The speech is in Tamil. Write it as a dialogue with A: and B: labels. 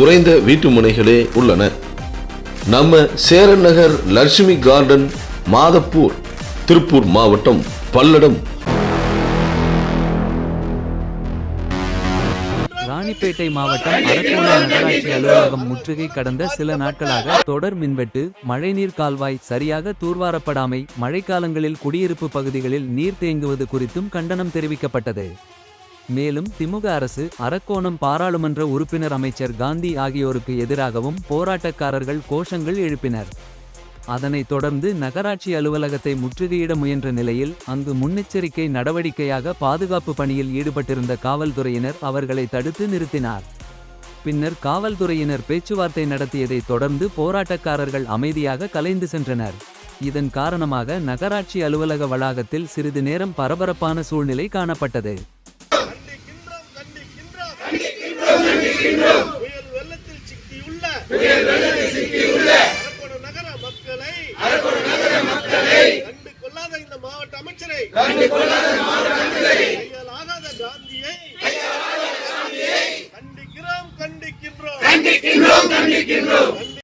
A: குறைந்த வீட்டு முனைகளே உள்ளன. நம்ம சேரன் நகர் லட்சுமி கார்டன் மாதப்பூர் திருப்பூர் மாவட்டம் பல்லடம்.
B: ராணிப்பேட்டை மாவட்டம் அரக்கோணம் நகராட்சி அலுவலகம் முற்றுகை கடந்த சில நாட்களாக தொடர் மின்வெட்டு மழைநீர் கால்வாய் சரியாக தூர்வாரப்படாமை மழைக்காலங்களில் குடியிருப்பு பகுதிகளில் நீர் தேங்குவது குறித்தும் கண்டனம் தெரிவிக்கப்பட்டது. மேலும் திமுக அரசு அரக்கோணம் பாராளுமன்ற உறுப்பினர் அமைச்சர் காந்தி ஆகியோருக்கு எதிராகவும் போராட்டக்காரர்கள் கோஷங்கள் எழுப்பினர். அதனைத் தொடர்ந்து நகராட்சி அலுவலகத்தை முற்றுகையிட முயன்ற நிலையில் அங்கு முன்னெச்சரிக்கை நடவடிக்கையாக பாதுகாப்பு பணியில் ஈடுபட்டிருந்த காவல்துறையினர் அவர்களை தடுத்து நிறுத்தினார். பின்னர் காவல்துறையினர் பேச்சுவார்த்தை நடத்தியதைத் தொடர்ந்து போராட்டக்காரர்கள் அமைதியாக கலைந்து சென்றனர். இதன் காரணமாக நகராட்சி அலுவலக வளாகத்தில் சிறிது நேரம் பரபரப்பான சூழ்நிலை காணப்பட்டது.
C: கொள்ளாத மாவட்ட அமைச்சரை கண்டு கொள்ளாத மாவட்ட அமைச்சரை. கையாலாகாத காந்தியை. கண்டிக்கிறோம் கண்டிக்கின்றோம். கண்டிக்கின்றோம் கண்டிக்கின்றோம்.